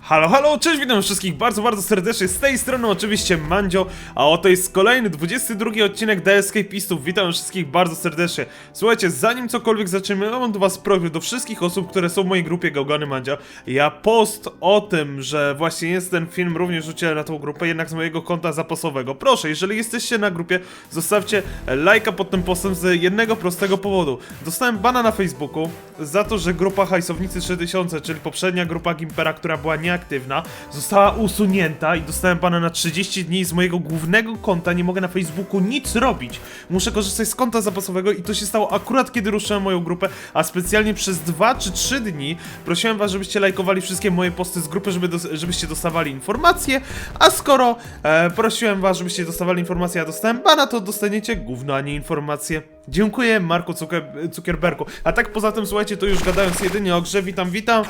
Halo, halo, cześć, witam wszystkich bardzo, bardzo serdecznie, z tej strony oczywiście Mandzio, a oto jest kolejny, 22 odcinek The Escapistów, witam wszystkich bardzo serdecznie. Słuchajcie, zanim cokolwiek zaczniemy, mam do was prośbę, do wszystkich osób, które są w mojej grupie Gałgany Mandzia, ja post o tym, że właśnie jest ten film, również rzuciłem na tą grupę, jednak z mojego konta zapasowego. Proszę, jeżeli jesteście na grupie, zostawcie lajka pod tym postem z jednego prostego powodu. Dostałem bana na Facebooku za to, że grupa Hajsownicy 3000, czyli poprzednia grupa Gimpera, która była nieaktywna, została usunięta i dostałem bana na 30 dni z mojego głównego konta. Nie mogę na Facebooku nic robić. Muszę korzystać z konta zapasowego i to się stało akurat kiedy ruszyłem moją grupę, a specjalnie przez 2 czy 3 dni prosiłem was, żebyście lajkowali wszystkie moje posty z grupy, żeby żebyście dostawali informacje, a skoro e, prosiłem was, żebyście dostawali informacje, a dostałem bana, to dostaniecie gówno, a nie informacje. Dziękuję Marku Zucker- Zuckerbergu. A tak poza tym, słuchajcie, to już gadając jedynie o grze, witam, witam.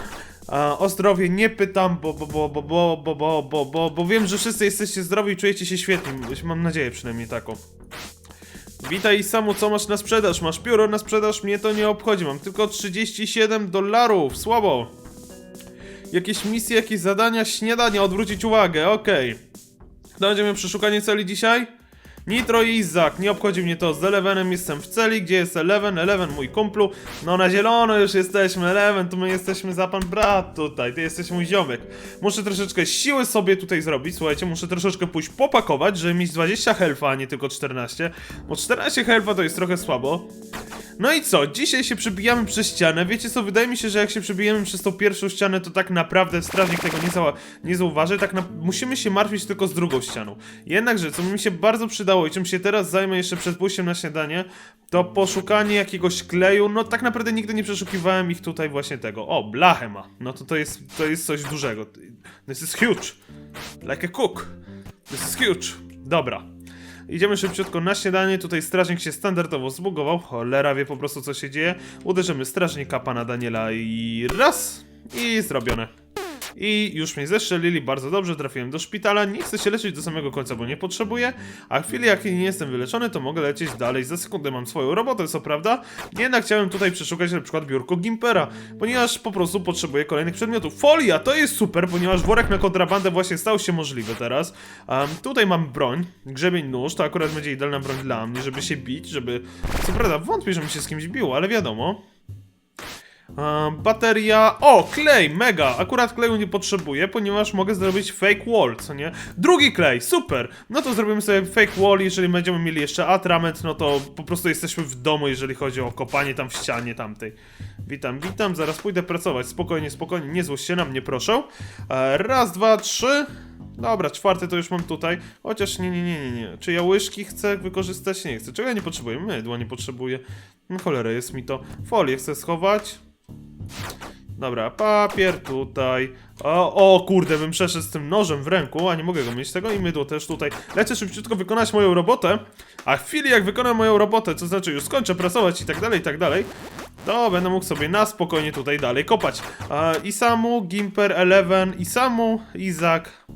O zdrowie nie pytam, bo, bo, bo, bo, bo, bo, bo, bo, bo, bo wiem, że wszyscy jesteście zdrowi i czujecie się świetnie. Mam nadzieję przynajmniej taką. Witaj Samu, co masz na sprzedaż? Masz pióro na sprzedaż? Mnie to nie obchodzi, mam tylko 37 dolarów, słabo. Jakieś misje, jakieś zadania, śniadania, odwrócić uwagę, okej. Kto będzie miał przeszukanie celi dzisiaj? Nitro i Izak, nie obchodzi mnie to, z Elevenem. Jestem w celi, gdzie jest Eleven? Eleven mój kumplu, no na zielono już jesteśmy, Eleven, to my jesteśmy za pan brat tutaj, ty jesteś mój ziomek. Muszę troszeczkę siły sobie tutaj zrobić, słuchajcie, muszę troszeczkę pójść popakować, żeby mieć 20 health'a, a nie tylko 14, bo 14 health'a to jest trochę słabo. No i co? Dzisiaj się przebijamy przez ścianę. Wiecie co? Wydaje mi się, że jak się przebijemy przez tą pierwszą ścianę, to tak naprawdę strażnik tego nie, zała nie zauważy. Tak musimy się martwić tylko z drugą ścianą. Jednakże, co mi się bardzo przydało i czym się teraz zajmę jeszcze przed pójściem na śniadanie, to poszukanie jakiegoś kleju. No tak naprawdę nigdy nie przeszukiwałem ich tutaj właśnie tego. O, blachę ma. No to to jest, to jest coś dużego. This is huge. Like a cook. This is huge. Dobra. Idziemy szybciutko na śniadanie, tutaj strażnik się standardowo zbugował, cholera wie po prostu co się dzieje. Uderzymy strażnika pana Daniela i raz i zrobione. I już mnie zestrzelili, bardzo dobrze, trafiłem do szpitala, nie chcę się leczyć do samego końca, bo nie potrzebuję, a w chwili jak nie jestem wyleczony, to mogę lecieć dalej, za sekundę mam swoją robotę, co prawda, jednak chciałem tutaj przeszukać na przykład biurko Gimpera, ponieważ po prostu potrzebuję kolejnych przedmiotów. Folia, to jest super, ponieważ worek na kontrabandę właśnie stał się możliwy teraz. Um, tutaj mam broń, grzebień nóż, to akurat będzie idealna broń dla mnie, żeby się bić, żeby... Co prawda wątpię, żebym się z kimś bił, ale wiadomo. Bateria. O, klej, mega! Akurat kleju nie potrzebuję, ponieważ mogę zrobić fake wall, co nie? Drugi klej, super! No to zrobimy sobie fake wall, jeżeli będziemy mieli jeszcze atrament, no to po prostu jesteśmy w domu, jeżeli chodzi o kopanie tam w ścianie tamtej. Witam, witam, zaraz pójdę pracować. Spokojnie, spokojnie, nie złość się na mnie, proszę. E, raz, dwa, trzy. Dobra, czwarty to już mam tutaj. Chociaż nie, nie, nie, nie, nie. Czy ja łyżki chcę wykorzystać? Nie chcę. Czego ja nie potrzebuję? Mydła nie potrzebuję. No cholera, jest mi to. Folię chcę schować. Dobra, papier tutaj. O, o kurde, bym przeszedł z tym nożem w ręku, a nie mogę go mieć tego i mydło też tutaj. Lecę szybciutko wykonać moją robotę, a w chwili jak wykonam moją robotę, to znaczy już skończę pracować i tak dalej, i tak dalej, to będę mógł sobie na spokojnie tutaj dalej kopać. E, Isamu, Gimper, Eleven, Isamu, Izak,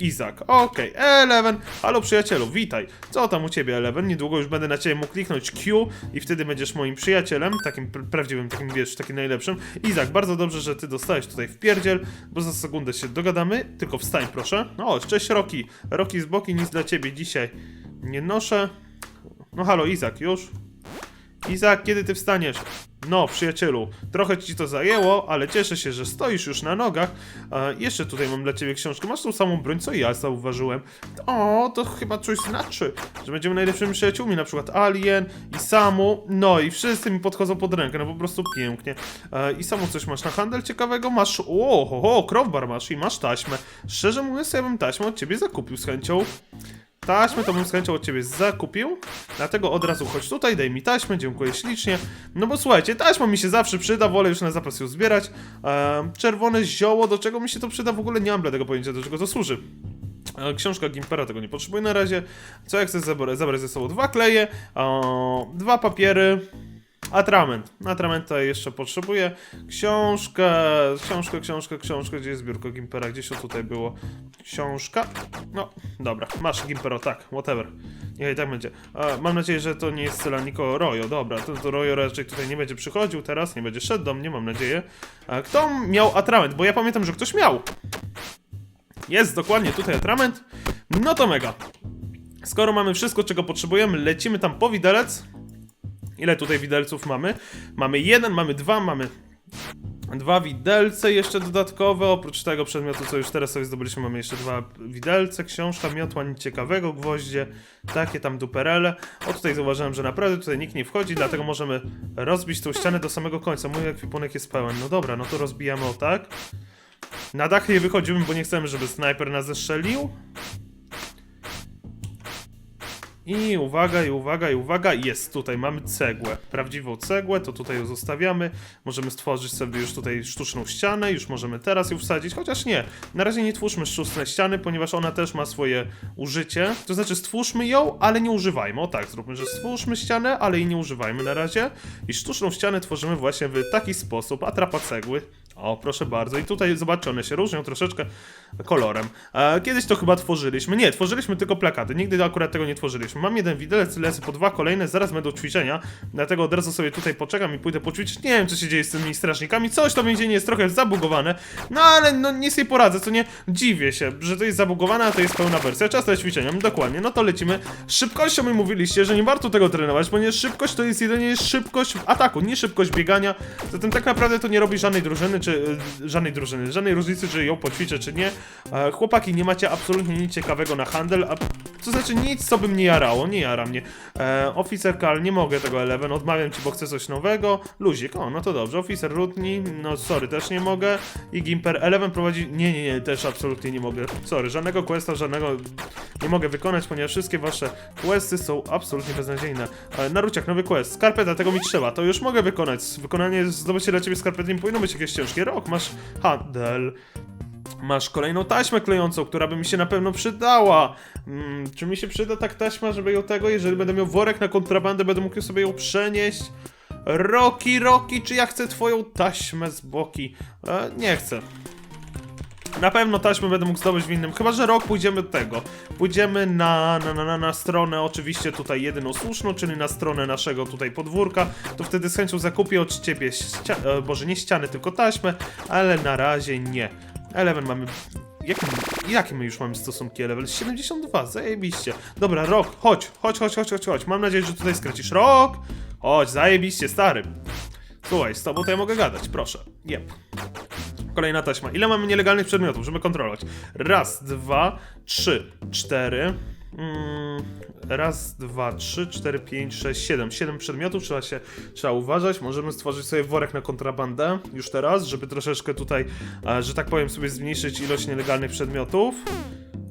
Izak. Okej, Eleven. Halo przyjacielu, witaj. Co tam u ciebie, Eleven? Niedługo już będę na ciebie mógł kliknąć Q i wtedy będziesz moim przyjacielem, takim pr prawdziwym, takim wiesz, takim najlepszym. Izak, bardzo dobrze, że ty dostałeś tutaj w pierdziel, bo za sekundę się dogadamy. Tylko wstań, proszę. O, cześć Roki. Roki z boki, nic dla ciebie dzisiaj nie noszę. No halo, Izak, już? Izak, kiedy ty wstaniesz? No, przyjacielu, trochę ci to zajęło, ale cieszę się, że stoisz już na nogach. E, jeszcze tutaj mam dla ciebie książkę. Masz tą samą broń, co ja zauważyłem. O, to chyba coś znaczy, że będziemy najlepszymi przyjaciółmi, na przykład Alien i Samu. No i wszyscy mi podchodzą pod rękę, no po prostu pięknie. E, I Samu, coś masz na handel ciekawego? Masz, o, ho, ho, crowbar masz i masz taśmę. Szczerze mówiąc, ja bym taśmę od ciebie zakupił z chęcią. Taśmę to bym z chęcią od ciebie zakupił, dlatego od razu chodź tutaj, daj mi taśmę, dziękuję ślicznie. No bo słuchajcie, taśma mi się zawsze przyda, wolę już na zapas ją zbierać. Czerwone zioło, do czego mi się to przyda, w ogóle nie mam bladego pojęcia, do czego to służy. E, Książka Gimpera tego nie potrzebuję na razie. Co ja chcę zabrać? Zabrać ze sobą dwa kleje, o, dwa papiery, atrament. Atrament tutaj jeszcze potrzebuję. Książkę, książkę, książkę, książkę. Gdzie jest biurko Gimpera? Gdzieś to tutaj było. Książka. No, dobra. Masz Gimpero, tak, whatever. Niechaj tak będzie. E, mam nadzieję, że to nie jest cela Niko Royo. Dobra, to, to Royo raczej tutaj nie będzie przychodził teraz, nie będzie szedł do mnie, mam nadzieję. E, kto miał atrament? Bo ja pamiętam, że ktoś miał. Jest dokładnie tutaj atrament. No to mega. Skoro mamy wszystko, czego potrzebujemy, lecimy tam po widelec. Ile tutaj widelców mamy? Mamy jeden, mamy dwa, mamy dwa widelce jeszcze dodatkowe. Oprócz tego przedmiotu, co już teraz sobie zdobyliśmy, mamy jeszcze dwa widelce, książka, miotła, nic ciekawego, gwoździe, takie tam duperele. O, tutaj zauważyłem, że naprawdę tutaj nikt nie wchodzi, dlatego możemy rozbić tą ścianę do samego końca. Mój ekwipunek jest pełen. No dobra, no to rozbijamy o tak. Na dach nie wychodzimy, bo nie chcemy, żeby snajper nas zestrzelił. I uwaga, i uwaga, i uwaga, jest tutaj, mamy cegłę, prawdziwą cegłę, to tutaj ją zostawiamy, możemy stworzyć sobie już tutaj sztuczną ścianę, już możemy teraz ją wsadzić, chociaż nie, na razie nie twórzmy sztucznej ściany, ponieważ ona też ma swoje użycie, to znaczy stwórzmy ją, ale nie używajmy, o tak, zróbmy, że stwórzmy ścianę, ale jej nie używajmy na razie. I sztuczną ścianę tworzymy właśnie w taki sposób, atrapa cegły, o, proszę bardzo. I tutaj zobaczcie, one się różnią troszeczkę kolorem. E, kiedyś to chyba tworzyliśmy. Nie, tworzyliśmy tylko plakaty. Nigdy akurat tego nie tworzyliśmy. Mam jeden widelec, lecę po dwa kolejne, zaraz będą ćwiczenia. Dlatego od razu sobie tutaj poczekam i pójdę poćwiczyć. Nie wiem, co się dzieje z tymi strażnikami. Coś to więzienie jest trochę zabugowane. No ale no nic nie poradzę, co nie? Dziwię się, że to jest zabugowane, a to jest pełna wersja. Czas na ćwiczenia. Dokładnie, no to lecimy. Szybkością mi mówiliście, że nie warto tego trenować, ponieważ szybkość to jest jedynie szybkość ataku, nie szybkość biegania. Zatem tak naprawdę to nie robi żadnej drużyny, e, żadnej drużyny, żadnej różnicy, czy ją poćwiczę, czy nie. E, chłopaki, nie macie absolutnie nic ciekawego na handel, a to znaczy nic, co by mnie jarało, nie jara mnie. E, oficer Kal, nie mogę tego Eleven, odmawiam ci, bo chcę coś nowego. Luzik, o, no to dobrze. Oficer Rutni, no sorry, też nie mogę. I Gimper, Eleven prowadzi, nie, nie, nie, też absolutnie nie mogę. Sorry, żadnego questa, żadnego nie mogę wykonać, ponieważ wszystkie wasze questy są absolutnie beznadziejne. E, Naruciak, nowy quest, skarpeta, tego mi trzeba, to już mogę wykonać. Wykonanie, zdobycie dla ciebie skarpety nie powinno być jakieś ciężkie. Rok, masz handel. Masz kolejną taśmę klejącą, która by mi się na pewno przydała. Mm, czy mi się przyda tak taśma, żeby ją tego, jeżeli będę miał worek na kontrabandę, będę mógł sobie ją przenieść? Roki, Roki, czy ja chcę twoją taśmę z boki? E, nie chcę. Na pewno taśmę będę mógł zdobyć w innym, chyba że rok pójdziemy do tego. Pójdziemy na, na, na, na, stronę oczywiście tutaj jedyną słuszną, czyli na stronę naszego tutaj podwórka. To wtedy z chęcią zakupię od ciebie, e, boże nie ściany, tylko taśmę, ale na razie nie. Eleven mamy... Jakie, jakie my już mamy stosunki level? 72, zajebiście. Dobra, Rok, chodź, chodź, chodź, chodź, chodź, chodź. Mam nadzieję, że tutaj skręcisz. Rok! Chodź, zajebiście, stary. Słuchaj, z tobą to ja mogę gadać, proszę. Jep. Kolejna taśma. Ile mamy nielegalnych przedmiotów, żeby kontrolować? Raz, dwa, trzy, cztery. Mm, raz, dwa, trzy, cztery, pięć, sześć, siedem. Siedem przedmiotów, trzeba się, trzeba uważać. Możemy stworzyć sobie worek na kontrabandę już teraz, żeby troszeczkę tutaj, e, że tak powiem, sobie zmniejszyć ilość nielegalnych przedmiotów.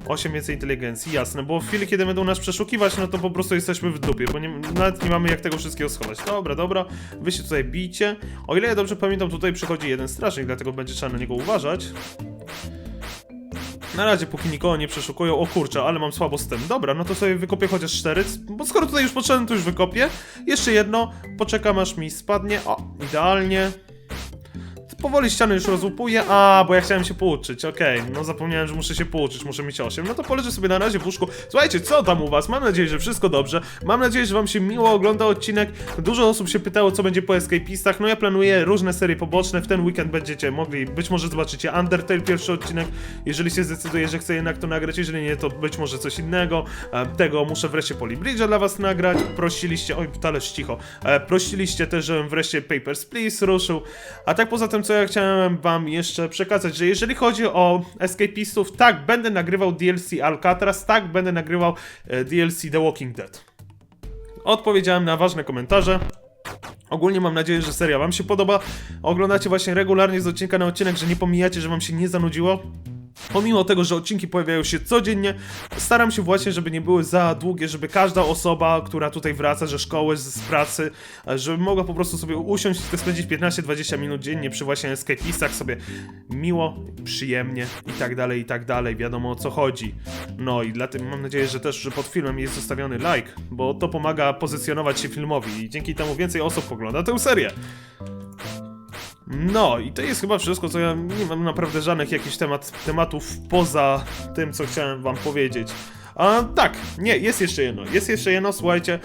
8 więcej inteligencji, jasne, bo w chwili, kiedy będą nas przeszukiwać, no to po prostu jesteśmy w dupie, bo nie, nawet nie mamy jak tego wszystkiego schować. Dobra, dobra, wy się tutaj bijcie. O ile ja dobrze pamiętam, tutaj przychodzi jeden strażnik, dlatego będzie trzeba na niego uważać. Na razie, póki nikogo nie przeszukują, o kurczę, ale mam słabo z tym. Dobra, no to sobie wykopię chociaż cztery, bo skoro tutaj już potrzebne, to już wykopię. Jeszcze jedno, poczekam aż mi spadnie, o, idealnie. Powoli ściany już rozłupuję. A, bo ja chciałem się pouczyć. Okej, no zapomniałem, że muszę się pouczyć, muszę mieć 8. No to poleżę sobie na razie w łóżku. Słuchajcie, co tam u was? Mam nadzieję, że wszystko dobrze. Mam nadzieję, że wam się miło ogląda odcinek. Dużo osób się pytało, co będzie po Escapistach. No ja planuję różne serie poboczne. W ten weekend będziecie mogli, być może zobaczycie Undertale, pierwszy odcinek. Jeżeli się zdecyduje, że chcę jednak to nagrać, jeżeli nie, to być może coś innego. E, tego muszę wreszcie Polybridge'a dla was nagrać. Prosiliście, oj, talerz cicho. E, prosiliście też, żebym wreszcie Papers, Please ruszył. A tak poza tym, co chciałem wam jeszcze przekazać, że jeżeli chodzi o escapistów, tak, będę nagrywał DLC Alcatraz, tak, będę nagrywał e, DLC The Walking Dead. Odpowiedziałem na ważne komentarze. Ogólnie mam nadzieję, że seria wam się podoba. Oglądacie właśnie regularnie z odcinka na odcinek, że nie pomijacie, że wam się nie zanudziło. Pomimo tego, że odcinki pojawiają się codziennie, staram się właśnie, żeby nie były za długie, żeby każda osoba, która tutaj wraca ze szkoły, z, pracy, e, żeby mogła po prostu sobie usiąść i spędzić 15-20 minut dziennie przy właśnie escapistach sobie miło, przyjemnie i tak dalej, i tak dalej, wiadomo o co chodzi. No i dlatego mam nadzieję, że też, że pod filmem jest zostawiony like, bo to pomaga pozycjonować się filmowi i dzięki temu więcej osób ogląda tę serię. No i to jest chyba wszystko, co ja nie mam naprawdę żadnych jakichś temat, tematów poza tym, co chciałem wam powiedzieć. A, tak, nie, jest jeszcze jedno, jest jeszcze jedno, słuchajcie,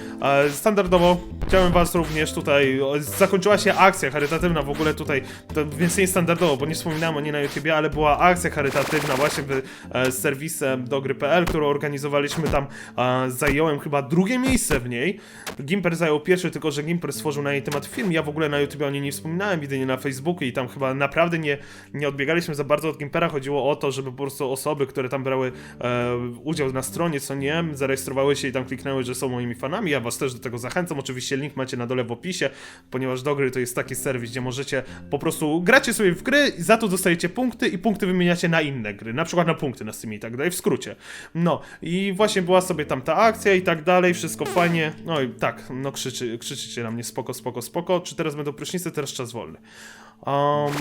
standardowo chciałem was również tutaj, zakończyła się akcja charytatywna w ogóle tutaj, to więc nie standardowo, bo nie wspominałem o niej na YouTubie, ale była akcja charytatywna właśnie w, e, z serwisem do gry.pl, którą organizowaliśmy tam, e, zająłem chyba drugie miejsce w niej, Gimper zajął pierwszy, tylko że Gimper stworzył na jej temat film, ja w ogóle na YouTubie o niej nie wspominałem, jedynie na Facebooku i tam chyba naprawdę nie, nie odbiegaliśmy za bardzo od Gimpera, chodziło o to, żeby po prostu osoby, które tam brały e, udział na stronie, co nie, zarejestrowały się i tam kliknęły, że są moimi fanami, ja was też do tego zachęcam, oczywiście link macie na dole w opisie, ponieważ do gry to jest taki serwis, gdzie możecie po prostu gracie sobie w gry, za to dostajecie punkty i punkty wymieniacie na inne gry, na przykład na punkty na Steamie i tak dalej, w skrócie. No i właśnie była sobie tam ta akcja i tak dalej, wszystko fajnie, no i tak, no krzyczy, krzyczycie na mnie spoko, spoko, spoko, czy teraz będą prysznice, teraz czas wolny. Um,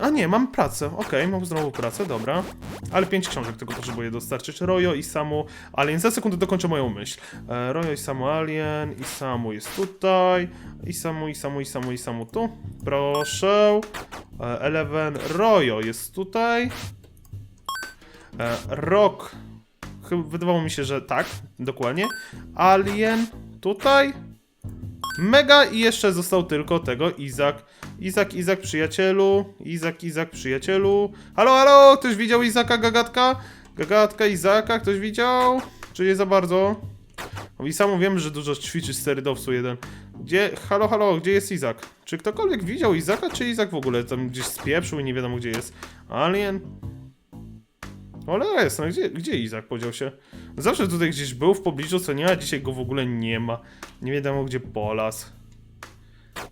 A nie, mam pracę. Okej, mam znowu pracę, dobra. Ale pięć książek tylko potrzebuję dostarczyć. Rojo i Samu Alien. Za sekundę dokończę moją myśl. E, Rojo i Samu Alien. I Samu jest tutaj. I Samu, i Samu, i Samu, i Samu tu. Proszę. E, Eleven. Rojo jest tutaj. E, Rock. Chyba wydawało mi się, że tak. Dokładnie. Alien. Tutaj. Mega i jeszcze został tylko tego Izak. Izak, Izak, przyjacielu. Izak, Izak, przyjacielu. Halo, halo, ktoś widział Izaka, Gagatka? Gagatka, Izaka, ktoś widział? Czy nie za bardzo? No I sam wiem, że dużo ćwiczy sterydowcu jeden. Gdzie, halo, halo, gdzie jest Izak? Czy ktokolwiek widział Izaka, czy Izak w ogóle tam gdzieś spieprzył i nie wiadomo gdzie jest? Alien? Ale jest, no gdzie, gdzie Izak podział się? Zawsze tutaj gdzieś był w pobliżu, co nie, a dzisiaj go w ogóle nie ma. Nie wiadomo gdzie polas.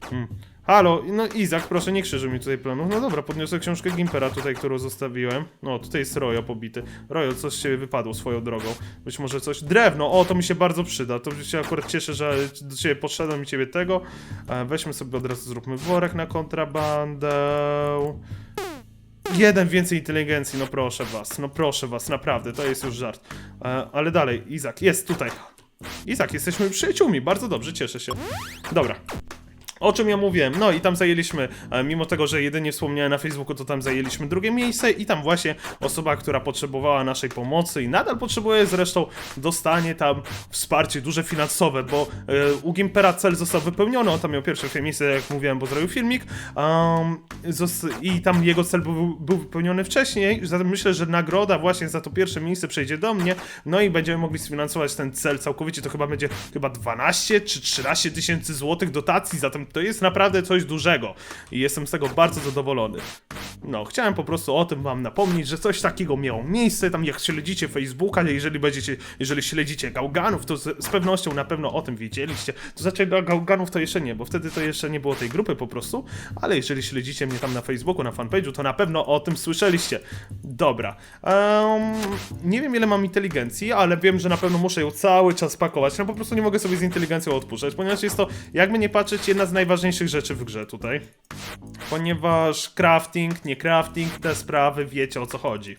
Hmm. Halo, no Izak, proszę nie krzyżuj mi tutaj planów. No dobra, podniosę książkę Gimpera tutaj, którą zostawiłem. No, tutaj jest Rojo pobity. Rojo, coś ciebie wypadło swoją drogą. Być może coś... Drewno, o, to mi się bardzo przyda. To się akurat cieszę, że do ciebie podszedłem i ciebie tego. E, weźmy sobie od razu, zróbmy worek na kontrabandę. Jeden więcej inteligencji, no proszę was, no proszę was, naprawdę, to jest już żart. E, ale dalej, Izak, jest tutaj. Izak, jesteśmy przyjaciółmi, bardzo dobrze, cieszę się. Dobra. O czym ja mówiłem? No i tam zajęliśmy, e, mimo tego, że jedynie wspomniałem na Facebooku, to tam zajęliśmy drugie miejsce i tam właśnie osoba, która potrzebowała naszej pomocy i nadal potrzebuje zresztą, dostanie tam wsparcie duże finansowe, bo e, u Gimpera cel został wypełniony, on tam miał pierwsze miejsce, jak mówiłem, bo zrobił filmik um, i tam jego cel był, był wypełniony wcześniej, zatem myślę, że nagroda właśnie za to pierwsze miejsce przejdzie do mnie, no i będziemy mogli sfinansować ten cel całkowicie, to chyba będzie chyba 12 czy 13 tysięcy złotych dotacji, zatem to jest naprawdę coś dużego i jestem z tego bardzo zadowolony. No, chciałem po prostu o tym wam napomnieć, że coś takiego miało miejsce, tam jak śledzicie Facebooka, jeżeli będziecie, jeżeli śledzicie Gałganów, to z, z pewnością na pewno o tym wiedzieliście. To znaczy Gałganów to jeszcze nie, bo wtedy to jeszcze nie było tej grupy po prostu, ale jeżeli śledzicie mnie tam na Facebooku, na fanpage'u, to na pewno o tym słyszeliście. Dobra. Em, nie wiem ile mam inteligencji, ale wiem, że na pewno muszę ją cały czas pakować. No po prostu nie mogę sobie z inteligencją odpuszczać, ponieważ jest to, jakby nie patrzeć, jedna z najważniejszych rzeczy w grze tutaj. Ponieważ crafting, nie crafting, te sprawy wiecie o co chodzi.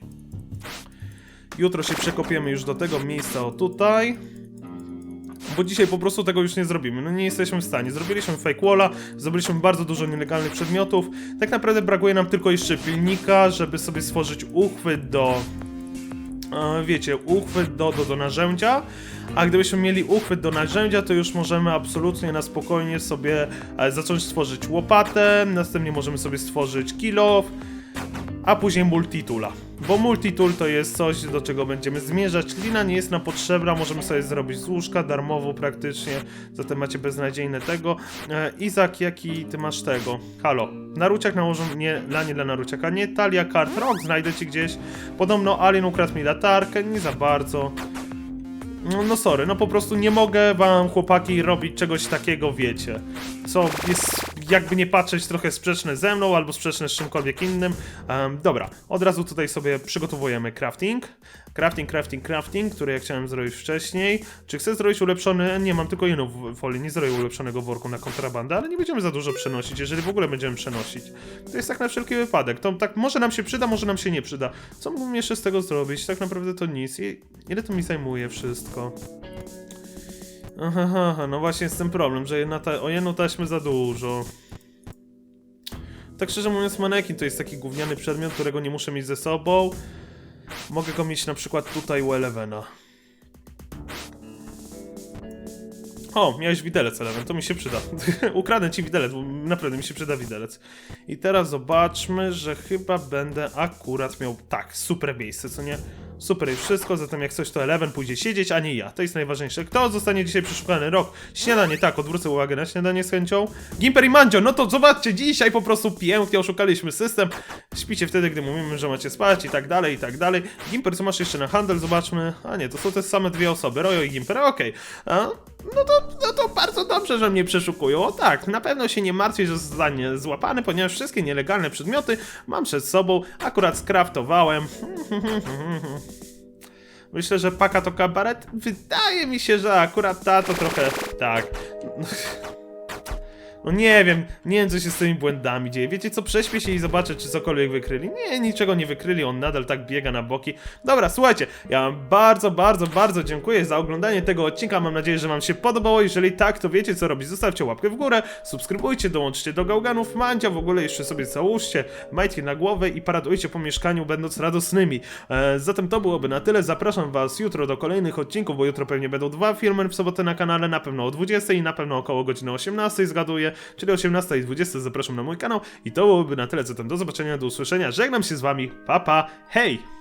Jutro się przekopiemy już do tego miejsca o tutaj. Bo dzisiaj po prostu tego już nie zrobimy. No nie jesteśmy w stanie. Zrobiliśmy fake walla, zrobiliśmy bardzo dużo nielegalnych przedmiotów. Tak naprawdę brakuje nam tylko jeszcze pilnika, żeby sobie stworzyć uchwyt do wiecie, uchwyt do, do, do narzędzia, a gdybyśmy mieli uchwyt do narzędzia, to już możemy absolutnie na spokojnie sobie e, zacząć tworzyć łopatę, następnie możemy sobie stworzyć kilof, a później multitula. Bo multitool to jest coś, do czego będziemy zmierzać. Lina nie jest nam potrzebna, możemy sobie zrobić z łóżka darmowo praktycznie, zatem macie beznadziejne tego. E, Izak, jaki ty masz tego? Halo, Naruciak nałożą, nie, dla Naruciaka, nie, Talia Kart Rock, znajdę ci gdzieś. Podobno Alien ukradł mi latarkę, nie za bardzo. No, no sorry, no po prostu nie mogę wam chłopaki robić czegoś takiego, wiecie. Co jest jakby nie patrzeć trochę sprzeczne ze mną albo sprzeczne z czymkolwiek innym. Em, dobra, od razu tutaj sobie przygotowujemy crafting. Crafting, crafting, crafting, który ja chciałem zrobić wcześniej. Czy chcę zrobić ulepszony? Nie, mam tylko jedną folię, nie zrobię ulepszonego worku na kontrabandę, ale nie będziemy za dużo przenosić, jeżeli w ogóle będziemy przenosić. To jest tak na wszelki wypadek. To tak może nam się przyda, może nam się nie przyda. Co mógłbym jeszcze z tego zrobić? Tak naprawdę to nic. I ile to mi zajmuje wszystko? Aha, aha, no właśnie jest ten problem, że jedna ta, o jedną taśmy za dużo. Tak szczerze mówiąc, manekin to jest taki gówniany przedmiot, którego nie muszę mieć ze sobą. Mogę go mieć na przykład tutaj u Elevena. O, miałeś widelec, Eleven, to mi się przyda. Ukradnę ci widelec, bo naprawdę mi się przyda widelec. I teraz zobaczmy, że chyba będę akurat miał, tak, super miejsce, co nie? Super i wszystko, zatem jak coś to Eleven pójdzie siedzieć, a nie ja. To jest najważniejsze. Kto zostanie dzisiaj przeszukany? Rok. Śniadanie, tak, odwrócę uwagę na śniadanie z chęcią. Gimper i Mandzio, no to zobaczcie, dzisiaj po prostu pięknie oszukaliśmy system. Śpicie wtedy, gdy mówimy, że macie spać i tak dalej, i tak dalej. Gimper, co masz jeszcze na handel? Zobaczmy. A nie, to są te same dwie osoby, Rojo i Gimper, okej. A, No to, no to bardzo dobrze, że mnie przeszukują. O tak, na pewno się nie martwię, że zostanie złapany, ponieważ wszystkie nielegalne przedmioty mam przed sobą. Akurat skraftowałem. Myślę, że paka to kabaret. Wydaje mi się, że akurat ta to trochę tak. No nie wiem, nie wiem co się z tymi błędami dzieje. Wiecie co, prześpię się i zobaczę, czy cokolwiek wykryli. Nie, niczego nie wykryli, on nadal tak biega na boki. Dobra, słuchajcie, ja wam bardzo, bardzo, bardzo dziękuję za oglądanie tego odcinka. Mam nadzieję, że wam się podobało. Jeżeli tak, to wiecie co robić. Zostawcie łapkę w górę, subskrybujcie, dołączcie do gałganów. Mandzia w ogóle jeszcze sobie załóżcie, majtki na głowę i paradujcie po mieszkaniu, będąc radosnymi. E, zatem to byłoby na tyle. Zapraszam was jutro do kolejnych odcinków, bo jutro pewnie będą dwa filmy w sobotę na kanale, na pewno o 20 i na pewno około godziny 18 zgaduję, czyli 18 i 20 zapraszam na mój kanał i to byłoby na tyle. Zatem do zobaczenia, do usłyszenia. Żegnam się z wami. Pa pa. Hej!